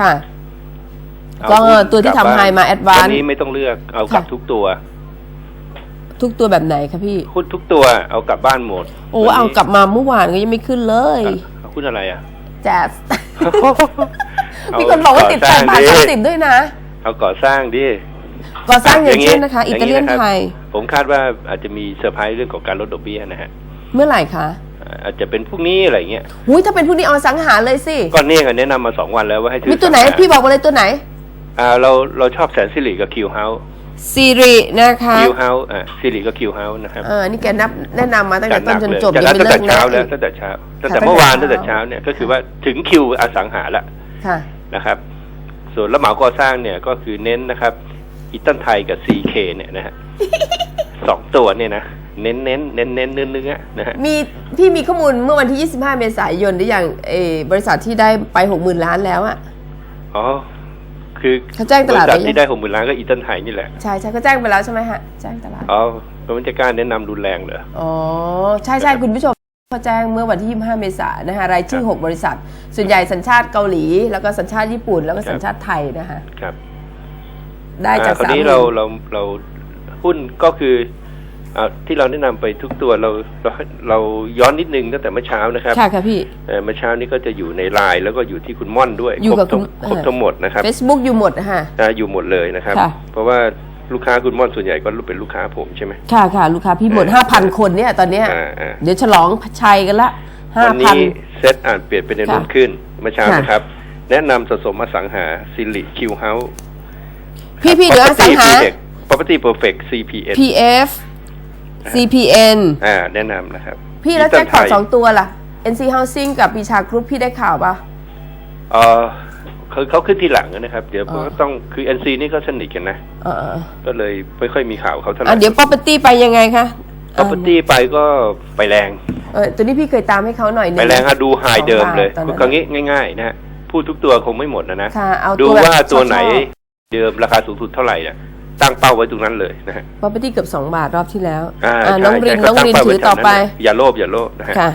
ค่ะเอาก็หุ้นตัวที่กลับทำบ้าน high มา advance วันนี้ไม่ต้องเลือกเอากลับค่ะทุกตัว ทุกตัวแบบไหนคะพี่หุ้นทุกตัวเอากลับบ้านหมด โอ้วันนี้เอากลับมาเมื่อวานก็ยังไม่ขึ้นเลยอะเอาหุ้นอะไรอะแจ๊สเอามีคนบอกว่าติดก่แปอดสร้างบาทดิสามสิบด้วยนะเอาก่อสร้างดิก่อสร้างอย่างนี้เช่นนะคะ อิตาเลียนางะครับไทย ผมคาดว่าอาจจะมีเซอร์ไพรส์เรื่องของการลดดอกเบี้ยนะฮะ เมื่อไหร่คะ อ่าอาจจะเป็นพรุ่งนี้อะไรเงี้ยหุยถ้าเป็นพวกนี้เอาสังหาเลยสิก็เนี่ยก็แนะนำมาสองวันแล้วว่าให้ซื้อมีตัวไหนสังาพี่บอกมาเลยตัวไหน อ่าเราเราชอบแสนสิริกับคิวเฮาส์ซีรีนะคะคิวเฮาส์อ่าสิริกับคิวเฮาส์นะครับเออนี่แกนับแนะนำมาตั้งแต่ต้นจนจบจัดยังนัดไม่ตั้งเลิแต่กเช้านะแล้วตั้งแต่เช้าตั้งแต่ตั้งแต่เมื่อวานเช้าตั้งแต่เช้าเนี่ยก็คือว่าถึงคิวอสังหาแล้วค่ะนะครับ ส่วนรับเหมาก่อสร้างเนี่ยก็คือเน้นนะครับ อีตันไทยกับซีเคเนี่ยนะฮะสองตัวเนี่ยนะเน้นเน้นเน้นเน้นเนื้อเนื้อนะฮะมีพี่มีข้อมูลเมื่อวันที่ 25 เมษายนได้อย่างเออบริษัทที่ได้ไป 60,000 ล้านแล้วอะอ๋อคือเขาแจ้งตลาดบริษัทไว้ยังที่ได้หกหมื่นล้านก็อีตันไทยนี่แหละใช่ใช่เขาแจ้งไปแล้วใช่ไหมฮะแจ้งตลาดอ๋อแล้วมันจะกล้ารแนะนำรุนแรงเหรออ๋อใช่ใช่คุณผู้ชมเขาแจ้งเมื่อวันที่ 25 เมษายนนะคะรายชื่อครับ6บริษัท ส่วนใหญ่สัญชาติเกาหลี แล้วก็สัญชาติญี่ปุ่น แล้วก็ครับสัญชาติไทยนะคะครับ ได้จากอ่คราวสามนี้เราเราเราหุ้นก็คืออ่าที่เราแนะนำไปทุกตัวเราเราเราย้อนนิดนึงตั้งแต่เมื่อเช้านะครับค่ะค่ะพี่เอ่อเมื่อเช้านี้ก็จะอยู่ในไลน์แล้วก็อยู่ที่คุณม่อนด้วยอยู่กับครบทั้งคุณครบทั้งหมดนะครับ Facebook อยู่หมดนะคะอ่าอยู่หมดเลยนะครับค่ะเพราะว่าลูกค้าคุณม่อนส่วนใหญ่ก็เป็นลูกค้าผมใช่ไหมค่ะค่ะลูกค้าพี่หมดเออ5,000คนเนี่ยตอนเนี้ยอ่าอ่าเดี๋ยวฉลองชัยกันละวันนี้5,000เซตอ่านเปลี่ยนเป็นแนวโน้มค่ะขึ้นเมื่อเช้าค่ะนะครับ แนะนำสะสมอสังหาซิลิคิวเฮาส์ พี่พี่เดี๋ยวอสังหา property perfect CPN PF CPN อ่าแนะนำนะครับ พี่แล้ว Eaton แจ็คพอต Thai สองตัวล่ะ NC Housing กับปีชากรุ๊ปพี่ได้ข่าวปะเออเขาเขาขึ้นทีหลังนะครับ เดี๋ยวอ๋อก็ต้องคือ NC นี่ก็สนิทกันนะเออเออก็เลยไม่ค่อยมีข่าวเขาเท่าไหร่อะเดี๋ยว property ไปยังไงคะ property ไปก็ไปแรง เออตัวนี้พี่เคยตามให้เขาหน่อยหนึไปแรงอะดูไฮสองเดิมเลยบาทตอนนั้นครั้งนี้ง่าย ๆ นะฮะพูดทุกตัวคงไม่หมดนะนะค่ะเอาดูตัวแบบว่าตัวไหนชอบ เดิมราคาสูงสุดเท่าไหร่เนี่ยตั้งเป้าไว้ตรงนั้นเลยนะฮะๆ property เกือบ2บาทรอบที่แล้วอ่าอ่าใช่น้องรินใช่น้องรินตั้เป้าถือว้ต่อไปแถวนั้นเลยอย่าโลภอย่าโลภนะฮะค่ะ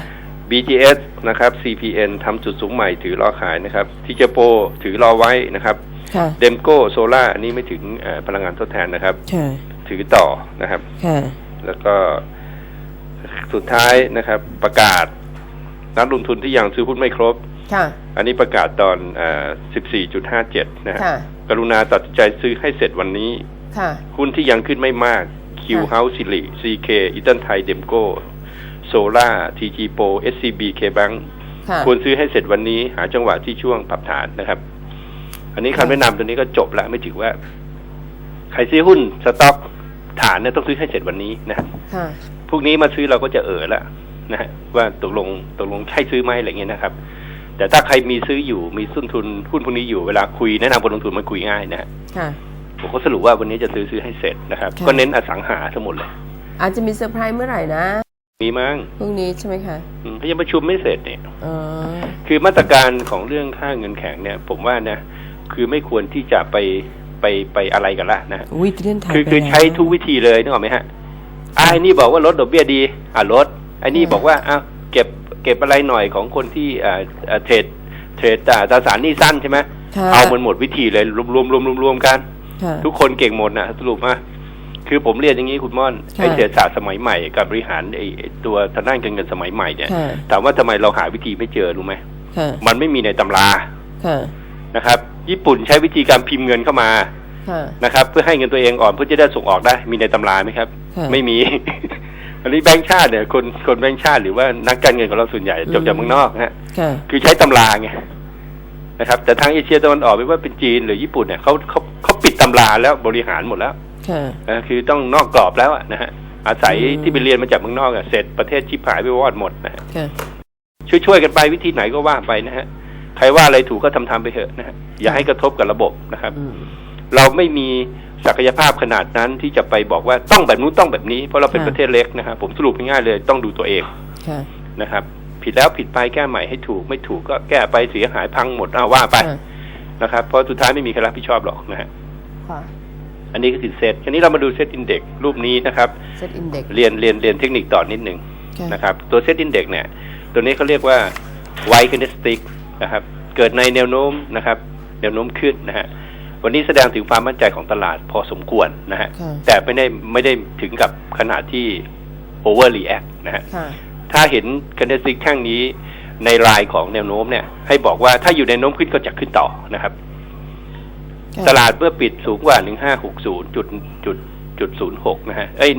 BGS นะครับ CPN ทำจุดสูงใหม่ถือรอขายนะครับทีเจโปถือรอไว้นะครับค่ะเดมโก้โซล่าอันนี้ไม่ถึงเอ่อพลังงานทดแทนนะครับค่ะถือต่อนะครับค่ะแล้วก็สุดท้ายนะครับ ประกาศ นักลงทุนที่ยังซื้อหุ้นไม่ครบค่ะอันนี้ประกาศตอนเอ่อ14.57 นะฮะค่ะ กรุณาตัดสินใจซื้อให้เสร็จวันนี้ค่ะหุ้นที่ยังขึ้นไม่มาก Q ค่ะ House สิริ CK อีตันไทยเดมโก้โซล่า TG Pro SCB K Bank ค่ะควรซื้อให้เสร็จวันนี้หาจังหวะที่ช่วงปรับฐานนะครับ อันนี้ค่ะคำแนะนำตัวนี้ก็จบแล้วไม่ถือว่า ใครซื้อหุ้นสต็อกฐานเนี่ยต้องซื้อให้เสร็จวันนี้นะฮะค่ะพวกนี้มาซื้อเราก็จะเออแล้วนะฮะว่าตกลงตกลงใช่ซื้อไหมอะไรเงี้ยนะครับ แต่ถ้าใครมีซื้ออยู่มีต้นทุนหุ้นพวกนี้อยู่เวลาคุยแนะนำคนลงทุนมันคุยง่ายนะฮะค่ะผมก็สรุปว่าวันนี้จะซื้อซื้อให้เสร็จนะครับค่ะก็เน้นอสังหาทั้งหมดเลย อาจจะมีเซอร์ไพรส์เมื่อไหร่นะ มีมั้งพรุ่งนี้ใช่ไหมคะอืมเขายังประชุมไม่เสร็จเนี่ยอ๋อคือมาตรการของเรื่องค่าเงินแข็งเนี่ย ผมว่านะ คือไม่ควรที่จะไปไปไปอะไรกันละนะอุ้ยอิตาเลียนไทยคือไปคือแล้วใช้ทุกวิธีเลยนึกออกไหมฮะอ่าไอ้นี่บอกว่าลดดอกเบี้ยดี อ่าลดไอ้นี่อืมบอกว่าอะเก็บ เก็บอะไรหน่อยของคนที่อ่าอ่าเทรดเทรดอ่าตราสารหนี้สั้นใช่ไหมค่ะเอามันหมดวิธีเลยรวมรวมรวมรวมรวมกันค่ะทุกคนเก่งหมดนะสรุปมาคือผมเรียนอย่างนี้คุณม่อนค่ะไอ้เศรษฐศาสตร์สมัยใหม่การบริหารไอ้ไอ้ตัวทางด้านการเงินสมัยใหม่เนี่ยค่ะถามว่าทำไมเราหาวิธีไม่เจอรู้ไหมค่ะมันไม่มีในตำราค่ะนะครับ ญี่ปุ่นใช้วิธีการพิมพ์เงินเข้ามาค่ะนะครับ เพื่อให้เงินตัวเองอ่อนเพื่อจะได้ส่งออกได้ มีในตำราไหมครับค่ะไม่มี อันนี้แบงค์ชาติเนี่ยคนคนแบงค์ชาติหรือว่านักการเงินของเราส่วนใหญ่จบจากเมืองนอกนะฮะค่ะคือใช้ตำราไงนะครับ แต่ทางเอเชียตะวันออกไม่ว่าเป็นจีนหรือญี่ปุ่นเนี่ยเขาเขาเขาปิดตำราแล้วบริหารหมดแล้วค่ะนะคือต้องนอกกรอบแล้วอะนะฮะอาศัยอืมที่ไปเรียนมาจากเมืองนอกอะเสร็จประเทศชิบหายไปวอดหมดนะฮะค่ะช่วยช่วยๆกันไปวิธีไหนก็ว่าไปนะฮะใครว่าอะไรถูกก็ทำทำไปเถอะนะฮะอย่าให้กระทบกับระบบนะครับอืมเราไม่มี ศักยภาพขนาดนั้นที่จะไปบอกว่าต้องแบบนู้นต้องแบบนี้ เพราะเราเป็นค่ะประเทศเล็กนะครับผมสรุปง่ายๆเลยต้องดูตัวเองค่ะนะครับ ผิดแล้วผิดไปแก้ใหม่ให้ถูก ไม่ถูกก็แก้ไปเสียหายพังหมดเอาว่าไปค่ะนะครับ เพราะสุดท้ายไม่มีใครรับผิดชอบหรอกนะฮะค่ะอันนี้ก็คือเซตทีนี้เรามาดูเซตอินเด็กรูปนี้นะครับเซตอินเด็กเรียนเรียนเรียนเทคนิคต่อนิดหนึ่งค่ะนะครับ ตัวเซตอินเด็กเนี่ย ตัวนี้เขาเรียกว่าไวคินสติกนะครับ เกิดในแนวโน้มนะครับ แนวโน้มขึ้นนะฮะ วันนี้แสดงถึงความมั่นใจของตลาดพอสมควรนะฮะค่ะแต่ไม่ได้ไม่ได้ถึงกับขนาดที่โอเวอร์รีแอคนะฮะค่ะถ้าเห็นกันเดซิกข้างนี้ในรายของแนวโน้มเนี่ย ให้บอกว่าถ้าอยู่ในแนวโน้มขึ้นก็จะขึ้นต่อนะครับค่ะตลาดเมื่อปิดสูงกว่า1560จุดจุดจุดศูนย์หกนะฮะเอ้ย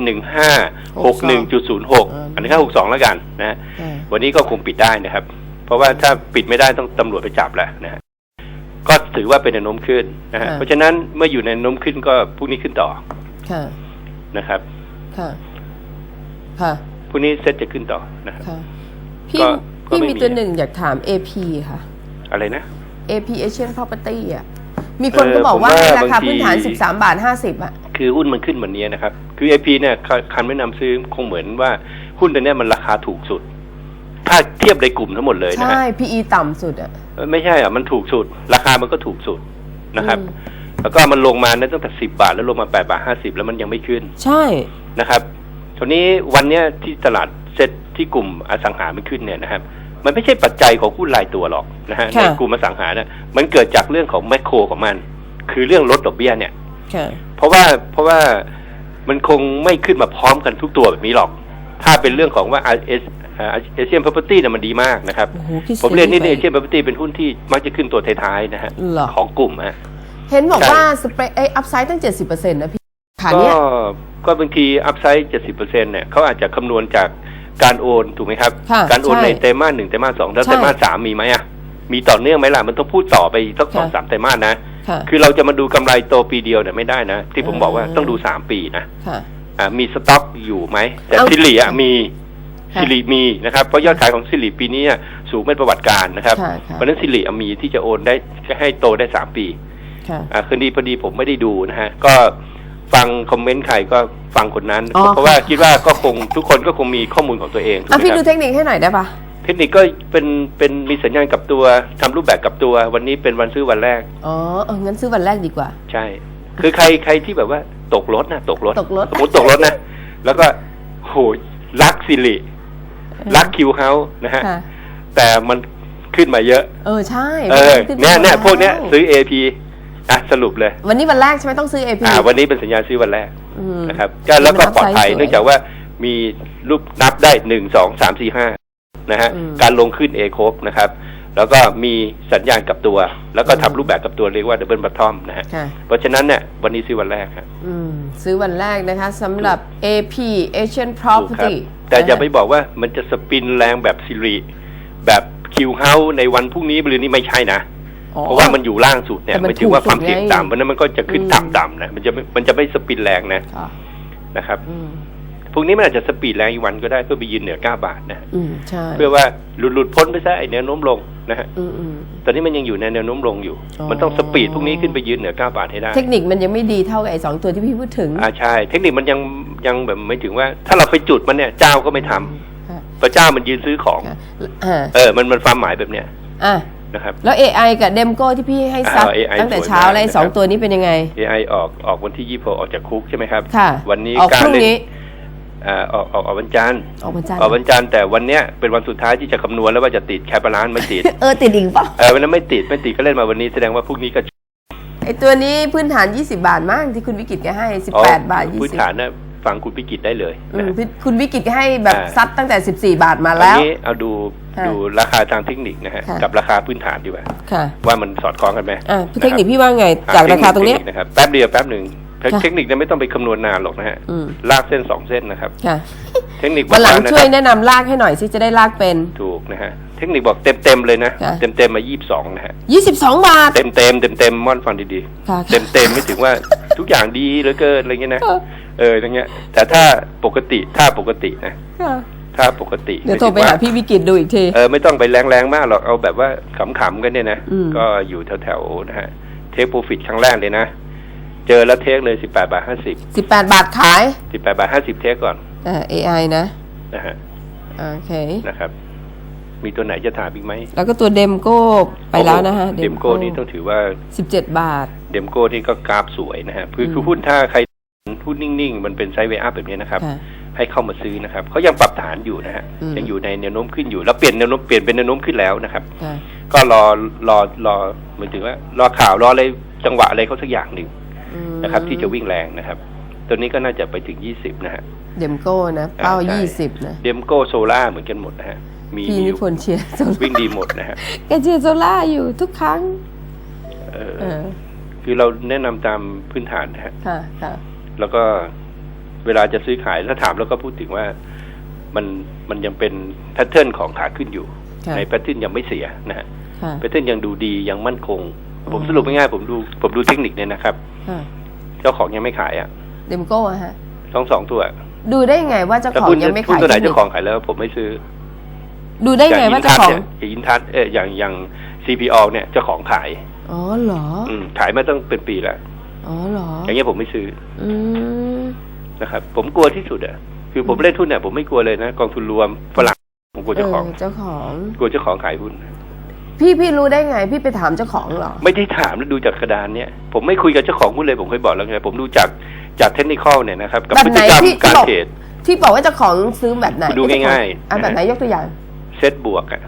1561จุดศูนย์หกอันนี้ค่า62แล้วกันนะฮะค่ะวันนี้ก็คงปิดได้นะครับ เพราะว่าถ้าปิดไม่ได้ต้องตำรวจไปจับแหละนะฮะ ก็ถือว่าเป็นแนวโน้มขึ้นนะฮะเพราะฉะนั้นเมื่ออยู่ในแนวโน้มขึ้นก็พรุ่งนี้ขึ้นต่อค่ะนะครับ ค่ะ ค่ะพรุ่งนี้เซ็ตจะขึ้นต่อนะครับค่ะพี่ก็ก็พี่ไม่มีมีตัวหนึ่งอยากถาม AP ค่ะ อะไรนะ AP Asian Property อะ มีคนเออก็บอกว่าผมว่าราคาบางทีพื้นฐาน 13 บาท 50 อะ คือหุ้นมันขึ้นวันนี้นะครับ คือ AP เนี่ยคันไม่นำซื้อคงเหมือนว่าหุ้นตัวเนี้ยมันราคาถูกสุด ถ้าเทียบในกลุ่มทั้งหมดเลยนะฮะใช่ PE ต่ำสุดอะเออไม่ใช่อะมันถูกสุด ราคามันก็ถูกสุดนะครับอืมแล้วก็มันลงมานะตั้งแต่สิบาทแล้วลงมาแปดบาทห้าสิบแล้วมันยังไม่ขึ้น ใช่นะครับทีนี้วันเนี้ยที่ตลาดเซ็ตที่กลุ่มอสังหามันขึ้นเนี่ยนะครับ มันไม่ใช่ปัจจัยของหุ้นรายตัวหรอกนะฮะค่ะในกลุ่มอสังหาเนี่ยมันเกิดจากเรื่องของแมคโครของมัน คือเรื่องลดดอกเบี้ยเนี่ยค่ะเพราะว่าเพราะว่ามันคงไม่ขึ้นมาพร้อมกันทุกตัวแบบนี้หรอก ถ้าเป็นเรื่องของว่าเอสเอเชียนพ r o p e r t y เนี่ยมันดีมากนะครับโอ้โหพี่ผมเรียนนี่ไปเอเชียนพ r o p e r t y เป็นหุ้นที่มักจะขึ้นตัวท้ายๆนะฮะเหรอของกลุ่มฮะเห็นบอกใช่ว่าสเปรไออัพไซด์ตั้ง70%นะพี่ขาก็เนี้ยก็บางทีอัพไซด์70%เนี่ยเขาอาจจะคำนวณจากการโอนถูกไหมครับค่ะการโอนใช่ในไตรมาสหนึ่งไตรมาสสองแล้วใช่ไตรมาสสามมีไหมอะมีต่อเนื่องไหมล่ะมันต้องพูดต่อไปสักสองค่ะสามไตรมาสนะค่ะคือเราจะมาดูกำไรโตปีเดียวเนี่ยไม่ได้นะ ที่ผมบอกว่าอืมต้องดูสามปีนะค่ะอ่า มีสต็อกอยู่ไหม แต่เอาสิริอะมีค่ะสิริมีนะครับเพราะยอดขายของสิริปีนี้อะสูงเป็นประวัติการนะครับค่ะค่ะเพราะฉะนั้นสิริอะมีที่จะโอนได้ให้โตได้สามปีค่ะอ่าคืนดีพอดีผมไม่ได้ดูนะฮะก็ฟังคอมเมนต์ใครก็ฟังคนนั้นอ๋อเพราะว่าคิดว่าก็คงทุกคนก็คงมีข้อมูลของตัวเองถูกอะไหมพี่คดูรับเทคนิคให้หน่อยได้ปะเทคนิคก็เป็นเป็นมีสัญญาณกลับตัวทำรูปแบบกลับตัว วันนี้เป็นวันซื้อวันแรกอ๋อเอองั้นซื้อวันแรกดีกว่า ใช่ คือใครใครที่แบบว่า ตกรถนะตกรถตกรถสมมติตกรถนะ แล้วก็โหรักสิริรักคิวเฮาส์นะฮะค่ะแต่มันขึ้นมาเยอะ เออ ใช่เออขึ้นเนี่ยมาเนี่ยแล้พวกเนี้ยซื้อ AP อะสรุปเลย วันนี้วันแรกใช่ไหมต้องซื้อ AP อ่าวันนี้เป็นสัญญาณซื้อวันแรกอืมนะครับก็แล้วก็มันปลอดภัยไซส์สวยเนื่องจากว่ามีรูปนับได้หนึ่งสองสามสี่ห้านะฮะอืมการลงขึ้นเอครบนะครับ แล้วก็มีสัญญาณกลับตัว แล้วก็อืมทำรูปแบบกลับตัวเรียกว่าดับเบิลบัตทอมนะฮะค่ะเพราะฉะนั้นเนี่ยวันนี้ซื้อวันแรกครับอืมซื้อวันแรกนะคะสำหรับ AP Asian ถูกครับ Property แต่อย่านะคะไปบอกว่ามันจะสปินแรงแบบซิริแบบคิวเฮาในวันพรุ่งนี้หรือนี้ไม่ใช่นะอ๋อเพราะว่ามันอยู่ล่างสุดเนี่ยแต่มันมันถือว่าความถูกสุดเสี่ยงไงต่ำเพราะฉะนั้นมันก็จะขึ้นอืมต่ำๆนะมันจะไม่มันจะไม่สปินแรงนะค่ะนะครับ อืมพรุ่งนี้มันอาจจะสปีดแรงอีกวันก็ได้เพื่อไปยืนเหนือ9บาทนะอืมใช่เพื่อว่าหลุดหลุดพ้นไปซะไอแนวโน้มลงนะฮะอืมอืมตอนนี้มันยังอยู่ในแนวโน้มลงอยู่อ๋อมันต้องสปีดพรุ่งนี้ขึ้นไปยืนเหนือ 9 บาทให้ได้ เทคนิคมันยังไม่ดีเท่ากับไอ้สองตัวที่พี่พูดถึงอ่าใช่ เทคนิคมันยังยังแบบไม่ถึงว่า ถ้าเราไปจุดมันเนี่ยเจ้าก็ไม่ทำค่ะเพราะเจ้ามันยืนซื้อของค่ะอ่าเออ มันมันความหมายแบบเนี้ยอะนะครับแล้ว AI กับเดมโก้ที่พี่ให้ซัดอ่า AI ตั้งแต่สวยเช้ามากแล้วไอ้นะครับสองตัวนี้เป็นยังไง AI ออกออกวันที่26ออกจากคุกใช่ไหมครับค่ะวันนี้ออกกาพรรุ่งเล่นนี้ อ่าออกออกออกวันจันทร์ออกวันจันทร์ออกวันจันทร์แต่วันเนี้ยเป็นวันสุดท้ายที่จะคำนวณแล้วว่าจะติดแคปร้านไม่ติด เออติดอีกเปล่าเออวันนั้นไม่ติดไม่ติดก็เล่นมาวันนี้แสดงว่าพรุ่งนี้ก็ไอ้ตัวนี้พื้นฐาน 20 บาทมั้งที่คุณวิกิตแกให้อ๋อ18 บาทพื้น20ฐานนะฟังคุณพิกิจได้เลยอืนะมพี่คุณวิกิตแกให้แบบอ่าซัดตั้งแต่ 14 บาทมาอันแล้วนี้เอาดูค่ะดูราคาทางเทคนิคนะฮะค่ะกับราคาพื้นฐานดีกว่าค่ะว่ามันสอดคล้องกันไหมอะเทคนิคะพี่ว่าไงบจากราคาตรงเนี้ยเทคนะครับแป๊บเดียวแป๊บหนึ่งค่ะ เทคนิคเนี่ยไม่ต้องไปคำนวณนานหรอกนะฮะอืมลากเส้นสองเส้นนะครับค่ะเทคนิคบวันหลังานะช่วยครับแนะนำลากให้หน่อยสิจะได้ลากเป็นถูกนะฮะเทคนิคบอกเต็มเต็มๆเลยนะค่ะเต็มเต็มๆมายี่สิบสองนะฮะ22บาทเต็มเต็มเต็มเต็มๆม่อนฟังดีค่ะๆเต็มเต็มๆไม่ถึงว่าทุกอย่างดีเหลือเกินอะไรเงี้ยนะค่ะเอออย่างเงี้ย แต่ถ้าปกติถ้าปกตินะค่ะถ้าปกติเดี๋ยวโทรไปหาพี่วิกิตดูอีกทีเออไม่ต้องไปแรงๆมากหรอกเอาแบบว่าขำๆกันเนี่ยนะอืมก็อยู่แถวๆนะฮะเทคโปรฟิตครั้งแรกเลยนะ เจอแล้วเทคเลยสิบแปดบาทห้าสิบ18บาทขายสิบแปดบาทห้าสิบเทคก่อนอ่า AI นะนะฮะโอเคนะครับ มีตัวไหนจะถามอีกไหม แล้วก็ตัวเดมโก้ไปแล้วนะฮะ เดมโก้นี่ต้องถือว่า17บาท เดมโก้นี่ก็กราฟสวยนะฮะคือคือหุ้นถ้าใครหุ้นนิ่งๆ มันเป็นไซด์เวย์อัพแบบนี้นะครับค่ะให้เข้ามาซื้อนะครับเขายังปรับฐานอยู่นะฮะอืมยังอยู่ในแนวโน้มขึ้นอยู่ แล้วเปลี่ยนแนวโน้มเปลี่ยนเป็นแนวโน้มขึ้นแล้วนะครับค่ะก็รอรอรอหมายถึงว่ารอข่าวรออะไรจังหวะอะไรเขาสักอย่างหนึ่งอืม นะครับ ที่จะวิ่งแรงนะครับ ตัวนี้ก็น่าจะไปถึงยี่สิบนะฮะเดมโก้นะเป้าอ่าใช่ยี่สิบนะเดมโก้โซล่าเหมือนกันหมดนะฮะมีพี่มีนิพนธ์เชียร์โซล่าวิ่งดีหมดนะฮะแกเชียร์โซล่าอยู่ทุกครั้งเออเออคือเราแนะนำตามพื้นฐานนะฮะค่ะค่ะแล้วก็เวลาจะซื้อขายถ้าถามแล้วก็พูดถึงว่ามันมันยังเป็นแพทเทิร์นของขาขึ้นอยู่ค่ะในแพทเทิร์นยังไม่เสียนะฮะค่ะแพทเทิร์นยังดูดียังมั่นคง ผมอ๋อสรุปง่ายๆผมดูผมดูเทคนิคเนี่ยนะครับค่ะเจ้าของยังไม่ขายอะเดมโก้อะฮะทั้งสองตัว ดูได้ไงว่าเจ้าถ้าของพูดยังไม่พูดขายตัวไหนที่เจ้าของขายแล้ว ผมไม่ซื้อ ดูได้ไงอย่างว่าอินเจ้าทัศของเนี่ยอย่างอินทัศเอออย่างอย่าง CPO เนี่ยเจ้าของขาย อ๋อเหรอ อืมขายมาตั้งเป็นปีแล้วอ๋อเหรอ อย่างเงี้ยผมไม่ซื้อ อืมนะครับ ผมกลัวที่สุดอะคือผมเล่นหุ้นเนี่ยผมไม่กลัวเลยนะกองทุนรวมฝรั่งผมกลัวเจ้าของเจ้าของ กลัวเจ้าของขายหุ้น พี่พี่รู้ได้ไง พี่ไปถามเจ้าของเหรอ ไม่ได้ถามแล้วดูจากกระดานเนี่ย ผมไม่คุยกับเจ้าของหุ้นเลยผมเคยบอกแล้วไงผมดูจากจากเทคนิคอลเนี่ยนะครับกับแบบพฤไหนติกรรมที่การบอกเทรดที่บอกว่าเจ้าของซื้อแบบไหนดูง่ายๆอะแบบไหนยกตัวอย่างเซตบวกอะ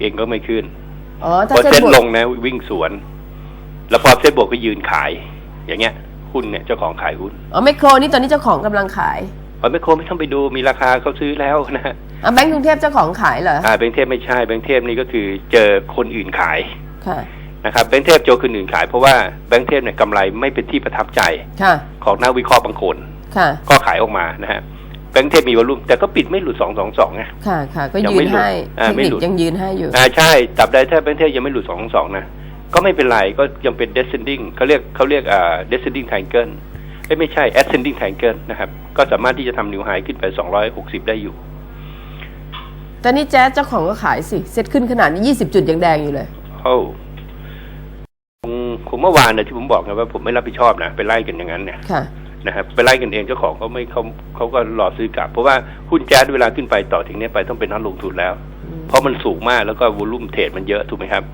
เองก็ไม่ขึ้นอ๋อพถ้าอเส้นเซตบวลกงนะ วิ่งสวน แล้วพอเซตบวกก็ยืนขาย อย่างเงี้ยหุ้นเนี่ยเจ้าของขายหุ้นอ๋อไมโครนี่ตอนนี้เจ้าของกำลังขาย พอไม่โคไม่ต้องไปดูมีราคาเขาซื้อแล้วนะฮะอะแบงก์กรุงเทพเจ้าของขายเหรออ่าแบงค์เทพไม่ใช่แบงค์เทพนี่ก็คือเจอคนอื่นขายค่ะนะครับแบงค์เทพเจอคนอื่นขายเพราะว่าแบงค์เทพเนี่ยกำไรไม่เป็นที่ประทับใจค่ะของนักวิเคราะห์บางคนค่ะ ก็ขายออกมานะฮะแบงค์เทพมีวอลุ่มแต่ก็ปิดไม่หลุดสองสองสองไงค่ะค่ะก็ยังยืไม่นหลุดให้อ่าเทคไม่นิคหลุดยังยืนให้อยู่อ่าใช่ตับใดถ้าแบงค์เทพยังไม่หลุดสองสองนะก็ไม่เป็นไรก็ยังเป็น descending เขาเรียกเขาเรียกอ่า descending triangle เอ้ย ไม่ใช่ ascending triangle นะครับ ก็สามารถที่จะทำนิวไฮขึ้นไป 260 ได้อยู่ตอนนี้แจ๊สเจ้าของก็ขายสิ เซ็ตขึ้นขนาดนี้ยี่สิบจุดยังแดงอยู่เลยโอ้คงคงเมื่อวานนะที่ผมบอกไงว่าผมไม่รับผิดชอบนะไปไล่กันอย่างนั้นเนี่ยค่ะนะครับไปไล่กันเองเจ้าของเขาไม่เขาเขาก็รอซื้อกลับ เพราะว่าหุ้นแจ๊สเวลาขึ้นไปต่อถึงเนี้ยไปต้องเป็นนักลงทุนแล้วอืมเพราะมันสูงมากแล้วก็วอลุ่มเทรดมันเยอะถูกไหมครับ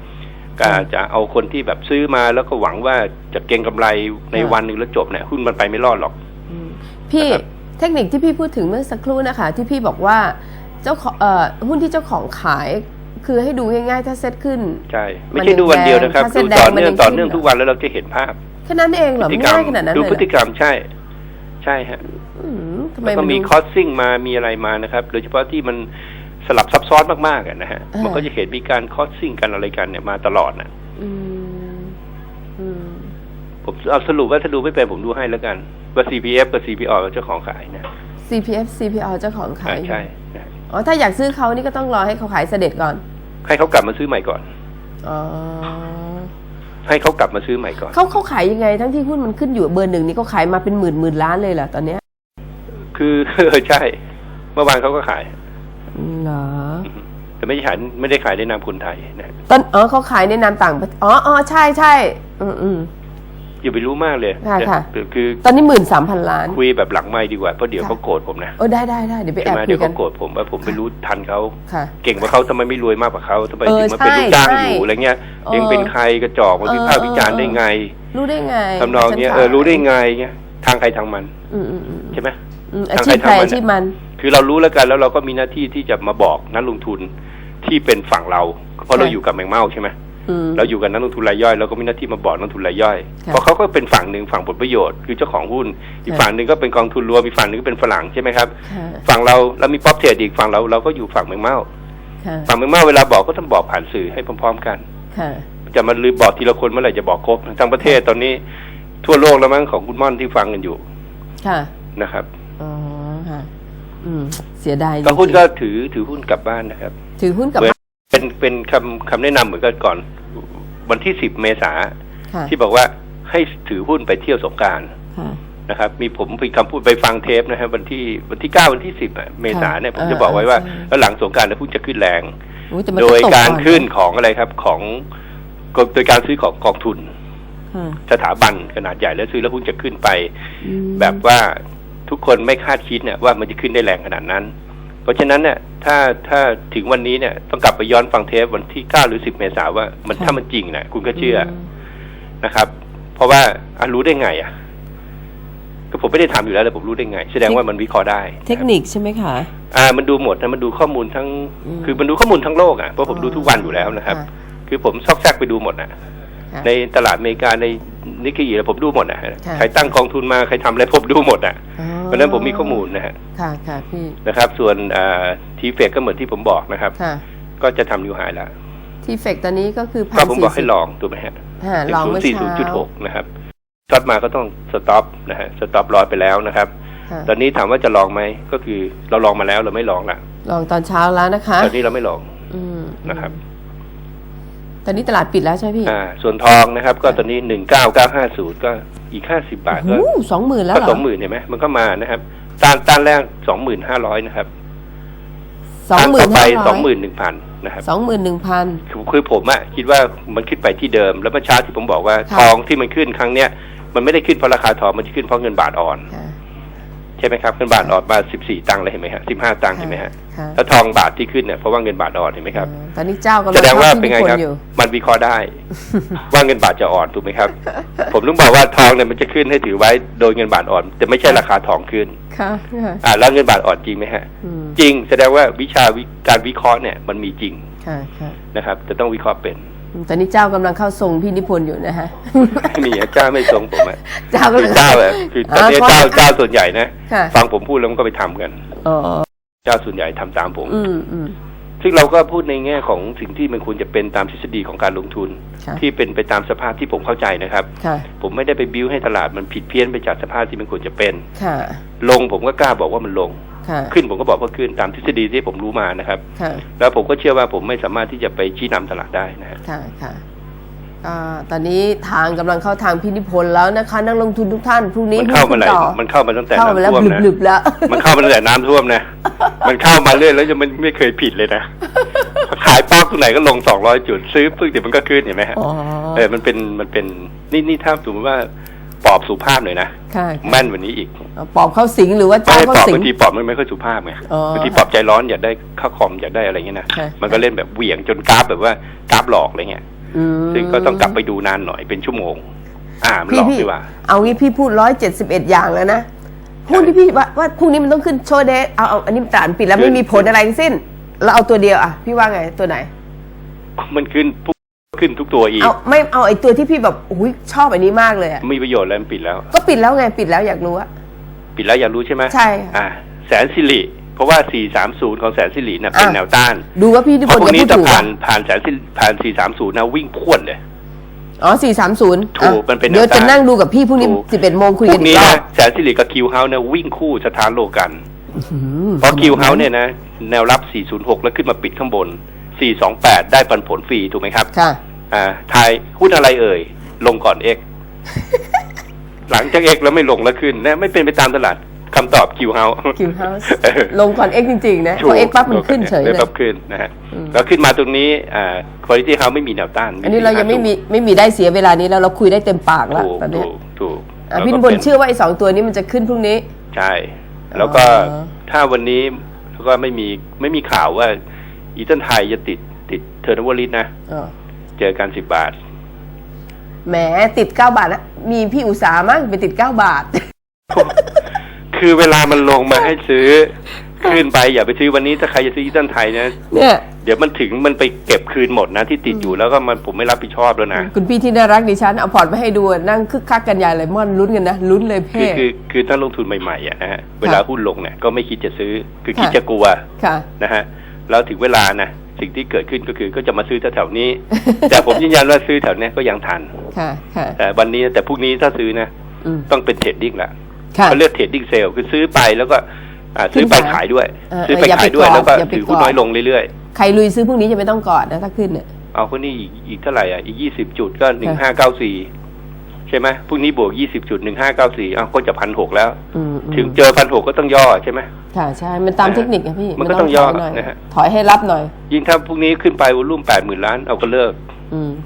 ก็จะเอาคนที่แบบซื้อมาแล้วก็หวังว่าจะเก็งกำไรในค่ะวันหนึ่งแล้วจบเนี่ยหุ้นมันไปไม่รอดหรอกอืมพี่นะครับเทคนิคที่พี่พูดถึงเมื่อสักครู่นะคะ ที่พี่บอกว่าเจ้าของเอ่อหุ้นที่เจ้าของขายคือให้ดูง่ายๆถ้าเซ็ตขึ้นใช่มัไม่นใช่ดูวันเดียวนะครับถ้าเส้ดูนแดงต่อมันเนื่ยัองงต่อขึ้นเนื่องเหรอทุกวันแล้วเราจะเห็นภาพแค่นั้นเองเหรอพฤมันติกรรง่ายขนาดนั้นดูเลยพฤติเหรอกรรมใช่ ใช่ฮะอืมทำไมแล้วก็มันมีดูคอสซิ่งมามีอะไรมานะครับ โดยเฉพาะที่มัน สลับซับซ้อนมากๆอะนะฮะอ่ามัมันก็จะเห็นมีการคอสซิ่งกันอะไรกันเนี่ยมาตลอดนะอืมอืมผมเอาสรุปว่าถ้าดูไม่เป็นผมดูให้แล้วกัน ว่า CPF กับ CPO เจ้าของขายนะ CPF CPO เจ้าของขาอ่ายใช่นะอ๋อถ้าอยากซื้อเขานี่ก็ต้องรอให้เขาขายเสด็จก่อน ให้เขากลับมาซื้อใหม่ก่อนอ๋อให้เขากลับมาซื้อใหม่ก่อนเขาเขาขายยังไง ทั้งที่หุ้นมันขึ้นอยู่เบอร์หนึ่งนี่เขาขายมาเป็นหมื่นหมื่นล้านเลยเหรอตอนเนี้ย คือใช่ เมื่อวานเขาก็ขาย เหรออือฮึแต่ไม่ได้ขายไม่ได้ขายในนามคนไทยนะตอนอ๋อเขาขายในนามต่างประเทศอ๋ออ๋อใช่ใช่อืมอืมอย่าไปรู้มากเลยค่ะค่ะแต่คือตอนนี้หมื่นสามพันล้าน คุยแบบหลังไม่ดีกว่าเพราะเดี๋ยวค่ะเขาโกรธผมนะเออได้ได้ได้เดี๋ยวไปแอใช่บไหมคุเดี๋ยยวกันเขาโกรธผมว่าผมไม่รู้ทันเขาค่ะเก่งกว่าเขาทำไมไม่รวยมากกว่าเขาทำไมเออถึงมาเป็นใช่ลูกจ้างใช่อยู่อะไรเงี้ยเออเองเป็นใครกระจอกมาเออวิพากษ์วิจารณ์เออได้ไง รู้ได้ไงทำนองเนี้ยฉัเออรู้ได้ไงเงี้ยทางใครทางมันอืมอืมอืมใช่ไหมอืมอาทางชีพใครใครทางมันอาชีพมัน คือเรารู้แล้วกันแล้วเราก็มีหน้าที่ที่จะมาบอกนักลงทุนที่เป็นฝั่งเรา เพราะเราค่ะอยู่กับแมงเม่าใช่ไหมอืมเราอยู่กับนักลงทุนรายย่อยเราก็มีหน้าที่มาบอกนักลงทุนรายย่อยค่ะเพราะเขาก็เป็นฝั่งหนึ่งฝั่งผลประโยชน์คือเจ้าของหุ้น อีกค่ะฝั่งหนึ่งก็เป็นกองทุนรวมอีกฝั่งหนึ่งก็เป็นฝรั่งใช่ไหมครับค่ะฝั่งเราเรามีป๊อปเทรดอีกฝั่งเราเราก็อยู่ฝั่งแมงเม่าค่ะฝั่งแมงเม่าเวลาบอกก็ต้องบอกผ่านสื่อให้พร้อม ๆ กันค่ะจะมาลืมบอกทีละคนเมื่อไหร่จะบอกครบทั้งประเทศตอนนี้ทั่วโลกแล้วมั้งของคุณม่อนที่ฟังกันอยู่ค่ะนะครับอ๋อค่ะ อืม เสียดายก็หุ้นจริงๆก็ถือถือหุ้นกลับบ้านนะครับ ถือหุ้นกับเหมือนเป็นเป็นคำคำแนะนำเหมือนกันก่อน วันที่สิบเมษาค่ะที่บอกว่าให้ถือหุ้นไปเที่ยวสงกรารค่ะนะครับ มีผมมีคำพูดไปฟังเทปนะครับวันที่วันที่เก้าวันที่สิบเมษาเนี่ยผมจะบอกไว้ว่าใช่แล้วหลังสงกรารเนี่ยหุ้นจะขึ้นแรงอุ๊แต่มันโดยตการอนขึ้นของอะไรครับของโดยการซื้อของกองทุนค่ะสถาบันขนาดใหญ่แล้วซื้อแล้วหุ้นจะขึ้นไปอืมแบบว่า ทุกคนไม่คาดคิดเนี่ยว่ามันจะขึ้นได้แรงขนาดนั้น เพราะฉะนั้นเนี่ยถ้าถ้าถึงวันนี้เนี่ยต้องกลับไปย้อนฟังเทปวันที่เก้าหรือสิบเมษาว่ามันถ้ามันจริงนะคุณก็เชื่ออนะครับ เพราะว่าอะรู้ได้ไง อะ ก็ผมไม่ได้ทำอยู่แล้วแต่ผมรู้ได้ไง แสดงว่ามันวิเคราะห์ได้ เทคนิคใช่ไหมคะอ่า มันดูหมดนะมันดูข้อมูลทั้งอืมคือมันดูข้อมูลทั้งโลกอะเพราะผมดูทุกวันอยู่แล้วนะครับค่ะคือผมซอกแซกไปดูหมดอะค่ะในตลาดอเมริกาในนิกเกิลผมดูหมดอะค่ะใครตั้งกองทุนมาใครทำอะไรผมดูหมดอะอ๋อ เพราะฉะนั้นผมมีข้อมูลนะฮะค่ะค่ะพี่นะครับ ส่วนทีเฟกก็เหมือนที่ผมบอกนะครับค่ะก็จะทำนิวไฮแล้วทีเฟกตอนนี้ก็คือพัก็นผมบอกให้ลองถูกไหมฮะฮะลองศูนเมื่อย์สี่ศูนเช้าย์จุดหกนะครับช็อตมาก็ต้องสต็อปนะฮะสต็อปรอยไปแล้วนะครับค่ะตอนนี้ถามว่าจะลองไหมก็คือเราลองมาแล้วเราไม่ลองละลองตอนเช้าแล้วนะคะ ตอนนี้เราไม่ลองอืมนะครับ ตอนนี้ตลาดปิดแล้วใช่ไหมพี่อ่าส่วนทองนะครับ ก็ตอนนี้หนึ่งเก้าเก้าห้าศูนย์ก็อีกห้าสิบบาทก็โอ้สองหมื่นแล้วก็เหรอสองหมื่นเห็นไหมมันก็มานะครับต้านต้านแรกสองหมื่นห้าร้อยนะครับสองหมื่นต้าต่อไปห้าสร้อองยหมื่นหนึ่งพันนะครับสองหมื่นหนึ่งพันคือคือผมอะคิดว่ามันขึ้นไปที่เดิม แล้วเมื่อเช้าที่ผมบอกว่าค่ะทองที่มันขึ้นครั้งเนี้ยมันไม่ได้ขึ้นเพราะราคาทองมันจะขึ้นเพราะเงินบาทอ่อนค่ะ ใช่ไหมครับเงินบาทอ่อนมาสิบสี่ตังค์เลยเห็นไหมฮะสิบห้าตังค์เห็นไหมฮะค่ะแล้วทองบาทที่ขึ้นเนี่ยเพราะว่าเงินบาทอ่อนเห็นไหมครับอ่าตอนนี้เจ้ากำลังแสดงว่าข้เป็นไงที่ครับญี่ปุ่อยู่มันวิเคราะห์ได้ว่าเงินบาทจะอ่อนถูกไหมครับ ผมต้องบอกว่าทองเนี่ยมันจะขึ้นให้ถือไว้โดยเงินบาทอ่อน แต่ไม่ใช่ราคาทองขึ้นค่ะค่ะอ่าแล้วเงินบาทอ่อนจริงไหมฮะอืมจริงแสดงว่าวิชาวิการวิเคราะห์เนี่ยมันมีจริงค่ะค่ะนะครับจะต้องวิเคราะห์เป็นอืม ตอนนี้เจ้ากำลังเข้าทรงพี่นิพนธ์อยู่นะฮะนี่อะเจ้าไม่ทรงผมอะเจ้าคือกำลังเจ้าอะคือตอนนี้อ่าเจ้าเจ้าส่วนใหญ่นะค่ะฟังผมพูดแล้วมันก็ไปทำกันอ๋อเจ้าส่วนใหญ่ทำตามผม อืมอืมซึ่งเราก็พูดในแง่ของสิ่งที่มันควรจะเป็นตามทฤษฎีของการลงทุนค่ะที่เป็นไปตามสภาพที่ผมเข้าใจนะครับค่ะผมไม่ได้ไปบิ้วให้ตลาดมันผิดเพี้ยนไปจากสภาพที่มันควรจะเป็นค่ะลงผมก็กล้าบอกว่ามันลงค่ะ ขึ้นผมก็บอกว่าขึ้นตามทฤษฎีที่ผมรู้มานะครับค่ะแล้วผมก็เชื่อว่าผมไม่สามารถที่จะไปชี้นำตลาดได้นะฮะค่ะค่ะก็ตอนนี้ทางกำลังเข้าทางพี่นิพนธ์แล้วนะคะ นักลงทุนทุกท่านพรุ่งนี้มันเข้ามาไหนหุ้นต่อมันเข้ามาตั้งแต่เข้ามาแล้วน้ำท่วมนะหลึบๆแล้วมันเข้ามาตั้งแต่น้ำท่วมนะมันเข้ามาเรื่อยแล้วจะมันไม่เคยผิดเลยนะขายป๊อกตรงไหนก็ลงสองร้อยจุดซื้อปึ๊กเดี๋ยวมันก็ขึ้นเห็นไหมฮะอ๋อเออมันเป็นมันเป็นนี่นี่ถ้าสมมติว่า ปอบสุภาพหน่อยนะค่ะแม่นกวันนี้อีกปอบเข้าสิงหรือว่าไม่เจ้าให้เข้าปอบสิงบางทีปอบมันไม่ค่อยสุภาพไงอ๋อบางทีปอบใจร้อนอยากได้ข้าวคอมอยากได้อะไรเงี้ยนะค่ะมันก็เล่นแบบเหวี่ยงจนกราฟแบบว่ากราฟหลอกอะไรเงี้ยอืมซึ่งก็ต้องกลับไปดูนานหน่อยเป็นชั่วโมง อ่ามันหพี่ลอกพี่ดีกว่า เอางี้พี่พูดร้อยเจ็ดสิบเอ็ดอย่างแล้วนะหุ้นที่พี่ว่าว่าพรุ่งนี้มันต้องขึ้นโชว์เดย์เอาเอาอันนี้ตลาดปิดแล้วไม่มีผลอะไรทั้งสิ้นเราเอาตัวเดียวอะพี่ว่าไงตัวไหน มันขึ้นปุ๊บ ขึ้นทุกตัวอีก เอาไม่เอาไอ้ตัวที่พี่แบบอุ้ยชอบอันนี้มากเลยอะมีประโยชน์แล้วมันปิดแล้ว ก็ปิดแล้วไงปิดแล้วอยากรู้อะปิดแล้วอยากรู้ใช่ไหมใช่ค่ะ อ่าแสนสิริเพราะว่า 430 ของแสนสิริน่ะเป็นอะ แนวต้าน ดูว่าพี่นิเพพราะนพธ์วกจะนี้พูดจะถูกผ่าอะนผ่านแสนสิผ่าน 430 นะวิ่งพรวดเลย อ๋อสี่สามศูนย์ถูกมันเป็นแนวเดี๋ยวจะต้านนั่งดูกับพี่พรุ่งนี้ถูกสิบเอ็ดโมงคุยพกัวนกอีนี้กรอนะบแสนสิริกับคิวเฮาส์เนี่ยวิ่งคู่สถานโลกันอืมเพราะคิวเฮาส์เนี่ยนะแนวรับ 406 แล้วขึ้นมาปิดข้างบน 428 ได้ปันผลฟรีถูกไหมครับ ค่ะ อ่าทายหุ้นอะไรเอ่ย ลงก่อนเอ็กหลังจากเอ็กแล้วไม่ลงแล้วขึ้นนะไม่เป็นไปตามตลาดคำตอบคิวเฮาส์คิวเฮาส์ลงก่อนเอ็กจริงๆนะพอเอ็กปั๊บมันขึ้นเฉยเลยปั๊บขึ้นนะฮะอืมแล้วขึ้นมาตรงนี้อ่าคุณภาพเฮาไม่มีแนวต้าน อันนี้เรายังไม่มีไม่มีได้เสียเวลานี้แล้วเราคุยได้เต็มปากแล้วถูกตอนเนี้ถูยกถูกอะแล้วพี่ก็นิพนธ์ป็เชื่อว่าไอ้สองตัวนี้มันจะขึ้นพรุ่งนี้ ใช่ แล้วก็อ๋อถ้าวันนี้ก็ไม่มีไม่มีข่าวว่า อีตันไทยจะติดติดเทอร์นเวอร์ลิสนะอ๋อเจอกันสิบบาท แหมติดเก้าบาทแล้วมีพี่อุตสาห์มั้งไปติดเก้าบาท คือเวลามันลงมาให้ซื้อ ขึ้นไปอย่าไปซื้อวันนี้ถ้าใครจะซื้ออีตันไทยนะเนี่ยเดี๋ยวมันถึงมันไปเก็บคืนหมดนะที่ติดอยู่แล้วก็มันผมไม่รับผิดชอบแล้วนะ คุณพี่ที่น่ารักดิฉันเอาพอร์ตมาให้ดูนั่งคึกคักกันใหญ่เลยม่อนลุ้นกันนะลุ้นเลยคืเพ่อคือคือถ้าลงทุนใหม่ๆอะนะฮะเวลาหุ้นลงเนี่ยก็ไม่คิดจะซื้อ คือคิดค่ะจะกลัวค่ะนะฮะ แล้วถึงเวลานะสิ่งที่เกิดขึ้นก็คือก็จะมาซื้อแถวๆนี้ แต่ผมยืนยันว่าซื้อแถวเนี้ยก็ยังทันค่ะค่ะแต่วันนี้แต่พรุ่งนี้ถ้าซื้อนะอืมต้องเป็นเทรดดิ้งละค่ะเขาเรียกเทรดดิ้งเซลล์คือซื้อไปแล้วก็อ่าซื้อไปขึ้นไปขายด้วยเออซื้อไปอย่าไปขายด้วยกอดแล้วก็อย่าไปถือหุ้นกอดน้อยลงเรื่อยใครลุยซื้อพรุ่งนี้จะไม่ต้องกอดนะถ้าขึ้นเนี่ยๆเอาพวกนี้อีกอีกเท่าไหร่อะอีกยี่สิบจุดก็หนึ่งห้าเก้าสี่ ใช่ไหมพรุ่งนี้บวกยี่สิบจุดหนึ่งห้าเก้าสี่อ้าวก็จะพันหกแล้วอืมอืมถึงเจอพันหกก็ต้องย่อใช่ไหมค่ะใช่ มันตามเทคนิคอะพี่ มันก็ต้องย่อถหน่อยนะฮะถอยให้รับหน่อย ยิ่งถ้าพรุ่งนี้ขึ้นไปวอลุ่มแปดหมื่นล้านเอาก็เลิก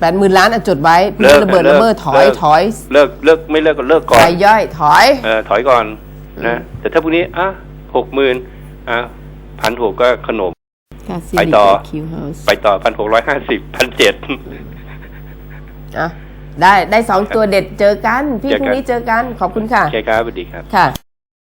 แปดหมื่นล้านอะจดไว้พี่เลิกระเบิดเลิกระเบิดถอยเลิกถอย เลิกเลิกไม่เลิกก็เลิกก่อนรายย่อยถอยเออถอยก่อนอืนะมแต่ถ้าพรุ่งนี้อะหกหมื่นอะพันหกก็ขนมค่ะไปต่อคิวเฮาส์ไปต่อพันหกร้อยห้าสิบพันเจ็ดอะ ได้ได้สองตัวเด็ดเจอกัน พี่เจอพกันรุ่งนี้เจอกันขอบคุณค่ะโอเคครับสวัสดีครับค่ะ